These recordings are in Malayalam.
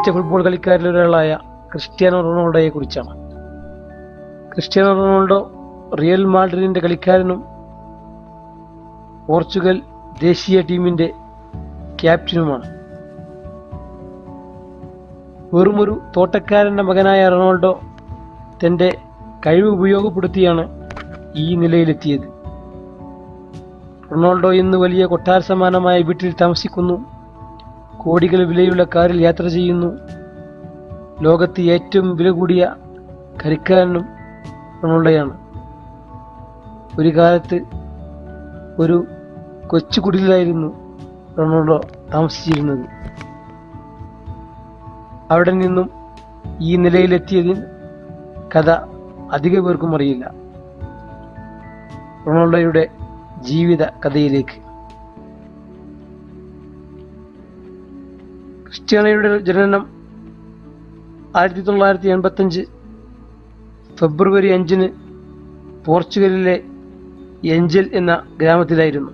മികച്ച ഫുട്ബോൾ കളിക്കാരിൽ ഒരാളായ ക്രിസ്ത്യാനോ റൊണാൾഡോയെ കുറിച്ചാണ്. ക്രിസ്ത്യാനോ റൊണാൾഡോ റിയൽ മാഡ്രിഡിന്റെ കളിക്കാരനും പോർച്ചുഗൽ ദേശീയ ടീമിന്റെ ക്യാപ്റ്റനുമാണ്. വെറുമൊരു തോട്ടക്കാരന്റെ മകനായ റൊണാൾഡോ തന്റെ കഴിവ് ഉപയോഗപ്പെടുത്തിയാണ് ഈ നിലയിലെത്തിയത്. റൊണാൾഡോ ഇന്ന് വലിയ കൊട്ടാര സമാനമായ വീട്ടിൽ താമസിക്കുന്നു. കോടികൾ വിലയുള്ള കാറിൽ യാത്ര ചെയ്യുന്നു. ലോകത്ത് ഏറ്റവും വില കൂടിയ കരിക്കാരനും റൊണാൾഡോയാണ് ഒരു കാലത്ത് ഒരു കൊച്ചു കുടിലായിരുന്നു റൊണാൾഡോ താമസിച്ചിരുന്നത്. അവിടെ നിന്നും ഈ നിലയിലെത്തിയതിന് കഥ അധിക പേർക്കും അറിയില്ല. റൊണാൾഡോയുടെ ജീവിത കഥയിലേക്ക്. ക്രിസ്ത്യാനോയുടെ ജനനം ആയിരത്തി തൊള്ളായിരത്തി എൺപത്തഞ്ച് ഫെബ്രുവരി അഞ്ചിന് പോർച്ചുഗലിലെ എഞ്ചൽ എന്ന ഗ്രാമത്തിലായിരുന്നു.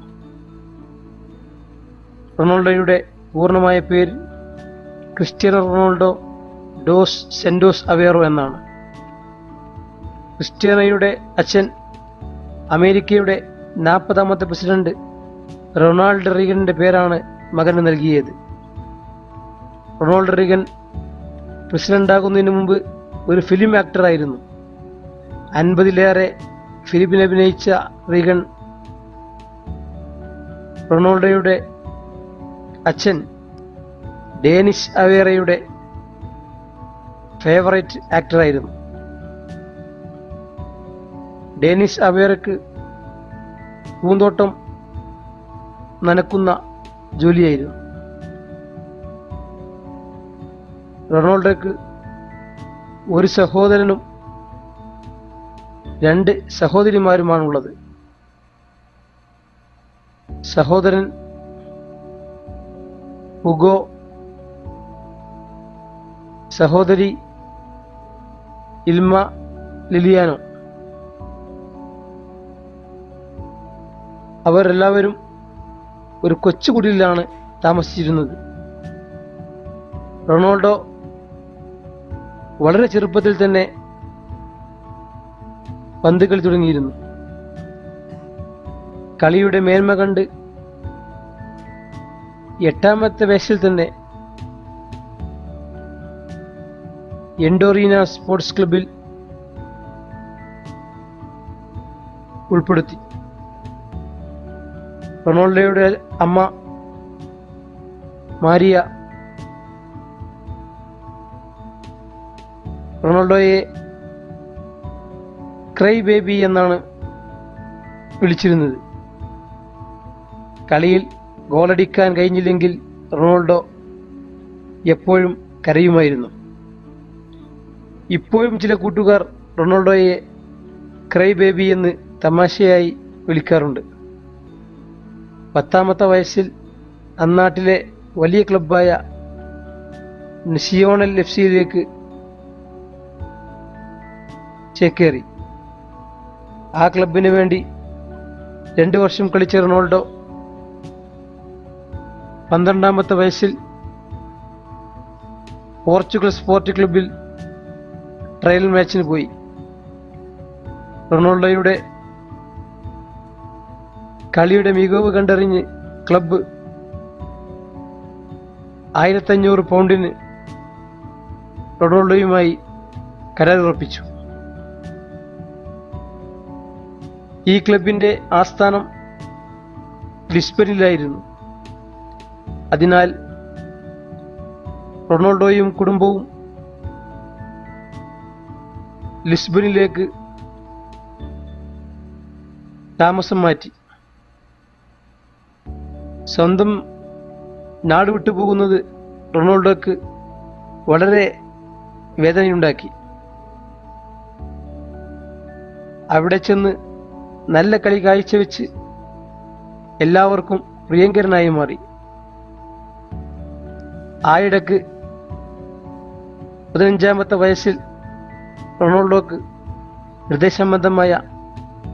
റൊണാൾഡോയുടെ പൂർണമായ പേര് Cristiano Ronaldo dos Santos Aveiro എന്നാണ്. ക്രിസ്ത്യാനോയുടെ അച്ഛൻ അമേരിക്കയുടെ നാൽപ്പതാമത്തെ പ്രസിഡന്റ് റൊണാൾഡ് റീഗന്റെ പേരാണ് മകന് നൽകിയത്. റൊണാൾഡ് റീഗൻ പ്രസിഡന്റാകുന്നതിന് മുമ്പ് ഒരു ഫിലിം ആക്ടറായിരുന്നു അൻപതിലേറെ ഫിലിമിൽ അഭിനയിച്ച റീഗൻ റൊണാൾഡോയുടെ അച്ഛൻ ഡേനിഷ് അവേറയുടെ ഫേവറേറ്റ് ആക്ടറായിരുന്നു ഡേനിഷ് അവേറയ്ക്ക് പൂന്തോട്ടം നനക്കുന്ന ജോലിയായിരുന്നു. റൊണാൾഡോയ്ക്ക് ഒരു സഹോദരനും രണ്ട് സഹോദരിമാരുമാണുള്ളത്. സഹോദരൻ ഉഗോ സഹോദരി ഇൽമ ലിലിയാനോ. അവരെല്ലാവരും ഒരു കൊച്ചുകുടിലാണ് താമസിച്ചിരുന്നത്. റൊണാൾഡോ വളരെ ചെറുപ്പത്തിൽ തന്നെ പന്ത് കളി തുടങ്ങിയിരുന്നു. കളിയുടെ മേന്മ കണ്ട് എട്ടാമത്തെ വയസ്സിൽ തന്നെ എൻഡോറീന സ്പോർട്സ് ക്ലബിൽ ഉൾപ്പെടുത്തി. റൊണാൾഡോയുടെ അമ്മ മാരിയ റൊണാൾഡോയെ ക്രൈ ബേബി എന്നാണ് വിളിച്ചിരുന്നത്. കളിയിൽ ഗോളടിക്കാൻ കഴിഞ്ഞില്ലെങ്കിൽ റൊണാൾഡോ എപ്പോഴും കരയുമായിരുന്നു. ഇപ്പോഴും ചില കൂട്ടുകാർ റൊണാൾഡോയെ ക്രൈ ബേബി എന്ന് തമാശയായി വിളിക്കാറുണ്ട്. പത്താമത്തെ വയസ്സിൽ അന്നാട്ടിലെ വലിയ ക്ലബ്ബായ സിയോണൽ എഫ് സിയിലേക്ക് ചേക്കേറി. ആ ക്ലബിന് വേണ്ടി രണ്ടു വർഷം കളിച്ച റൊണാൾഡോ പന്ത്രണ്ടാമത്തെ വയസ്സിൽ പോർച്ചുഗൽ സ്പോർട്ട് ക്ലബിൽ ട്രയൽ മാച്ചിന് പോയി. റൊണാൾഡോയുടെ കളിയുടെ മികവ് കണ്ടറിഞ്ഞ് ക്ലബ്ബ് ആയിരത്തഞ്ഞൂറ് പൗണ്ടിന് റൊണാൾഡോയുമായി കരാറുറപ്പിച്ചു. ഈ ക്ലബിന്റെ ആസ്ഥാനം ലിസ്ബനിലായിരുന്നു അതിനാൽ റൊണാൾഡോയും കുടുംബവും ലിസ്ബനിലേക്ക് താമസം മാറ്റി. സ്വന്തം നാട് വിട്ടുപോകുന്നത് റൊണാൾഡോക്ക് വളരെ വേദനയുണ്ടാക്കി. അവിടെ ചെന്ന് നല്ല കളി കാഴ്ചവെച്ച് എല്ലാവർക്കും പ്രിയങ്കരനായി മാറി. ആയിടക്ക് പതിനഞ്ചാമത്തെ വയസ്സിൽ റൊണാൾഡോക്ക് ഹൃദയസംബന്ധമായ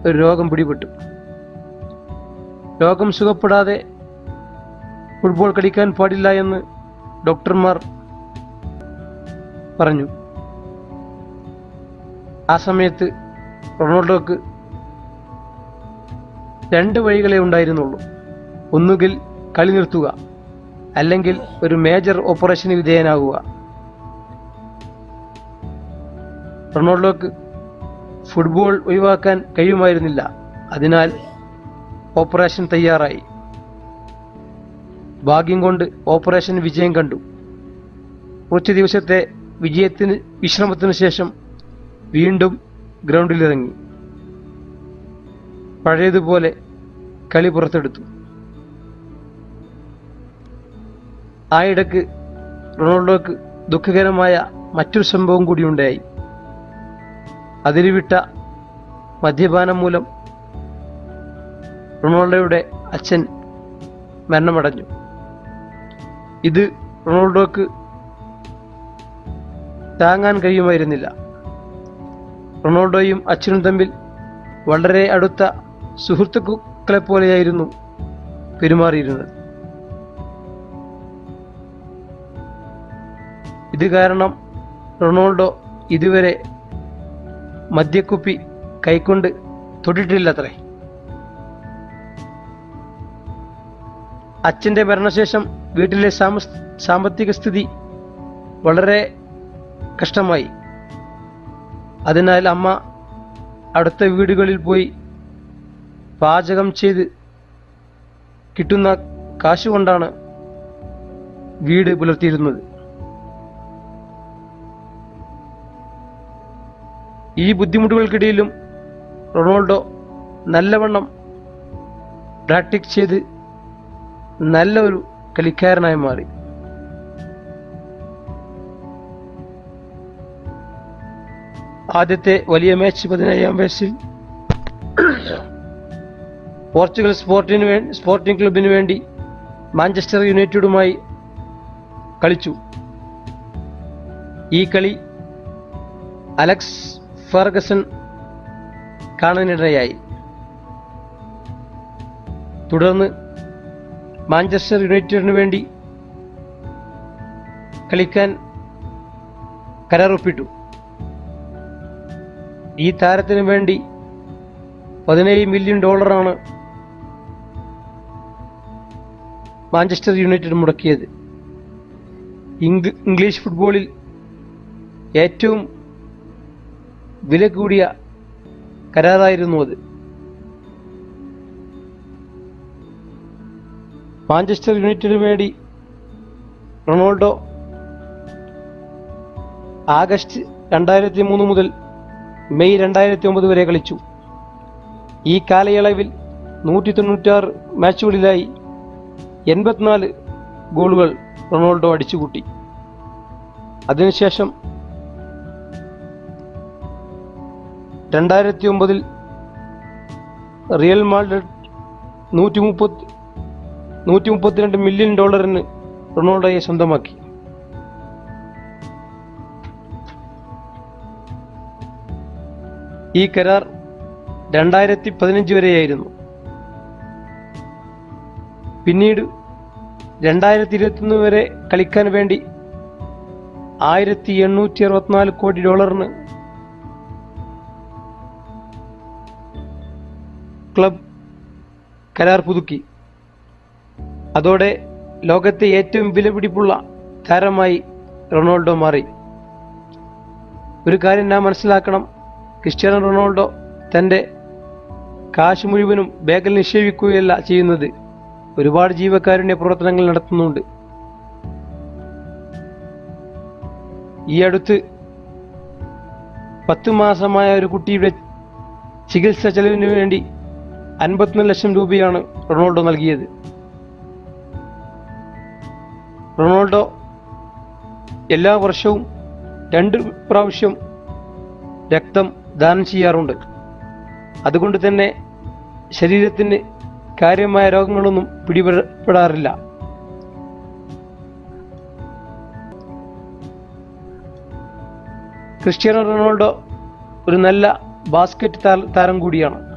ഒരു രോഗം പിടിപെട്ടു. രോഗം സുഖപ്പെടാതെ ഫുട്ബോൾ കളിക്കാൻ പാടില്ല എന്ന് ഡോക്ടർമാർ പറഞ്ഞു. ആ സമയത്ത് റൊണാൾഡോക്ക് രണ്ട് വഴികളെ ഉണ്ടായിരുന്നുള്ളൂ. ഒന്നുകിൽ കളി നിർത്തുക അല്ലെങ്കിൽ ഒരു മേജർ ഓപ്പറേഷന് വിധേയനാകുക. റൊണാൾഡോക്ക് ഫുട്ബോൾ ഒഴിവാക്കാൻ കഴിയുമായിരുന്നില്ല. അതിനാൽ ഓപ്പറേഷൻ തയ്യാറായി. ഭാഗ്യം കൊണ്ട് ഓപ്പറേഷൻ വിജയം കണ്ടു. കുറച്ച് ദിവസത്തെ വിജയത്തിന് വിശ്രമത്തിന് ശേഷം വീണ്ടും ഗ്രൗണ്ടിലിറങ്ങി പഴയതുപോലെ കളി പുറത്തെടുത്തു. ആ ഇടയ്ക്ക് റൊണാൾഡോക്ക് ദുഃഖകരമായ മറ്റൊരു സംഭവം കൂടി ഉണ്ടായി. അതിരുവിട്ട മദ്യപാനം മൂലം റൊണാൾഡോയുടെ അച്ഛൻ മരണമടഞ്ഞു. ഇത് റൊണാൾഡോക്ക് താങ്ങാൻ കഴിയുമായിരുന്നില്ല. റൊണാൾഡോയും അച്ഛനും തമ്മിൽ വളരെ അടുത്ത സുഹൃത്തുക്കളെ പോലെയായിരുന്നു പെരുമാറിയിരുന്നത്. ഇത് കാരണം റൊണാൾഡോ ഇതുവരെ മദ്യക്കുപ്പി കൈക്കൊണ്ട് തൊട്ടിട്ടില്ലത്രേ. അച്ഛന്റെ മരണശേഷം വീട്ടിലെ സാമ- സാമ്പത്തിക സ്ഥിതി വളരെ കഷ്ടമായി. അതിനാൽ അമ്മ അടുത്ത വീടുകളിൽ പോയി പാചകം ചെയ്ത് കിട്ടുന്ന കാശ് കൊണ്ടാണ് വീട് പുലർത്തിയിരുന്നത്. ഈ ബുദ്ധിമുട്ടുകൾക്കിടയിലും റൊണാൾഡോ നല്ലവണ്ണം പ്രാക്ടീസ് ചെയ്ത് നല്ല ഒരു കളിക്കാരനായി മാറി. ആദ്യത്തെ വലിയ മാച്ച് പതിനേഴാം വയസ്സിൽ പോർച്ചുഗൽ സ്പോർട്ടിന് വേണ്ടി സ്പോർട്ടിംഗ് ക്ലബിന് വേണ്ടി മാഞ്ചസ്റ്റർ യുണൈറ്റഡുമായി കളിച്ചു. ഈ കളി അലക്സ് ഫെർഗസൺ കാണാനിടയായി. തുടർന്ന് മാഞ്ചസ്റ്റർ യുണൈറ്റഡിന് വേണ്ടി കളിക്കാൻ കരാറൊപ്പിട്ടു. ഈ താരത്തിന് വേണ്ടി പതിനേഴ് മില്യൺ ഡോളറാണ് മാഞ്ചസ്റ്റർ യുണൈറ്റഡ് മുടക്കിയത്. ഇംഗ്ലീഷ് ഫുട്ബോളിൽ ഏറ്റവും വില കൂടിയ കരാറായിരുന്നു അത്. മാഞ്ചസ്റ്റർ യുണൈറ്റഡിന് വേണ്ടി റൊണാൾഡോ ആഗസ്റ്റ് രണ്ടായിരത്തി മൂന്ന് മുതൽ മെയ് രണ്ടായിരത്തി ഒമ്പത് വരെ കളിച്ചു. ഈ കാലയളവിൽ നൂറ്റി തൊണ്ണൂറ്റാറ് മാച്ചുകളിലായി എൺപത്തിനാല് ഗോളുകൾ റൊണാൾഡോ അടിച്ചുകൂട്ടി. അതിനുശേഷം രണ്ടായിരത്തി ഒമ്പതിൽ റിയൽ മാഡ്രിഡ് നൂറ്റി മുപ്പത്തി നൂറ്റി മുപ്പത്തിരണ്ട് മില്യൺ ഡോളറിന് റൊണാൾഡോയെ സ്വന്തമാക്കി. ഈ കരാർ രണ്ടായിരത്തി പതിനഞ്ച് വരെയായിരുന്നു. പിന്നീട് രണ്ടായിരത്തി ഇരുപത്തൊന്ന് വരെ കളിക്കാൻ വേണ്ടി ആയിരത്തി എണ്ണൂറ്റി അറുപത്തിനാല് കോടി ഡോളറിന് ക്ലബ് കരാർ പുതുക്കി. അതോടെ ലോകത്തെ ഏറ്റവും വിലപിടിപ്പുള്ള താരമായി റൊണാൾഡോ മാറി. ഒരു കാര്യം ഞാൻ മനസ്സിലാക്കണം. ക്രിസ്ത്യാനോ റൊണാൾഡോ തന്റെ കാശ് മുഴുവനും ബാഗിൽ നിക്ഷേപിക്കുകയല്ല ചെയ്യുന്നത്. ഒരുപാട് ജീവകാരുണ്യ പ്രവർത്തനങ്ങൾ നടത്തുന്നുണ്ട്. ഈ അടുത്ത് പത്ത് മാസമായ ഒരു കുട്ടിയുടെ ചികിത്സ ചെലവിന് വേണ്ടി അൻപത്തിനാല് ലക്ഷം രൂപയാണ് റൊണാൾഡോ നൽകിയത്. റൊണാൾഡോ എല്ലാ വർഷവും രണ്ട് പ്രാവശ്യം രക്തം ദാനം ചെയ്യാറുണ്ട്. അതുകൊണ്ട് തന്നെ ശരീരത്തിന് കാര്യമായ രോഗങ്ങളൊന്നും പിടിപെടാറില്ല ക്രിസ്ത്യാനോ റൊണാൾഡോ ഒരു നല്ല ബാസ്കറ്റ് താരം കൂടിയാണ്.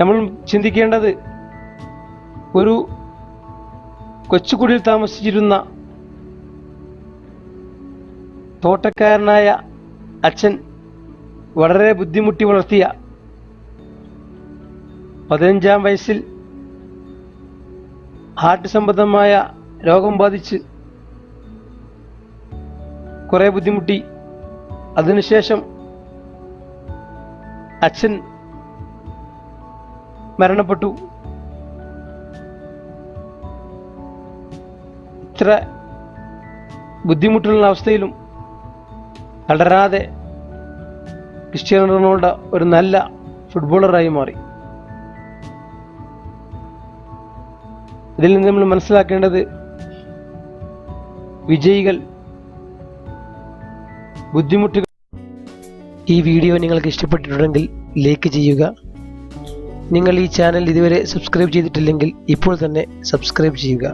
നമ്മൾ ചിന്തിക്കേണ്ടത് ഒരു കൊച്ചുകുടിയിൽ താമസിച്ചിരുന്ന തോട്ടക്കാരനായ അച്ഛൻ വളരെ ബുദ്ധിമുട്ടി വളർത്തിയ പതിനഞ്ചാം വയസ്സിൽ ഹാർട്ട് സംബന്ധമായ രോഗം ബാധിച്ച് കുറെ ബുദ്ധിമുട്ടി. അതിനുശേഷം അച്ഛൻ മരണപ്പെട്ടു. ഇത്ര ബുദ്ധിമുട്ടുള്ള അവസ്ഥയിലും തളരാതെ ക്രിസ്ത്യാനോ റൊണാൾഡോ ഒരു നല്ല ഫുട്ബോളറായി മാറി. ഇതിൽ നിന്ന് നമ്മൾ മനസ്സിലാക്കേണ്ടത് വിജയികൾ ബുദ്ധിമുട്ടുകൾ. ഈ വീഡിയോ നിങ്ങൾക്ക് ഇഷ്ടപ്പെട്ടിട്ടുണ്ടെങ്കിൽ ലൈക്ക് ചെയ്യുക. നിങ്ങൾ ഈ ചാനൽ ഇതുവരെ സബ്സ്ക്രൈബ് ചെയ്തിട്ടില്ലെങ്കിൽ ഇപ്പോൾ തന്നെ സബ്സ്ക്രൈബ് ചെയ്യുക.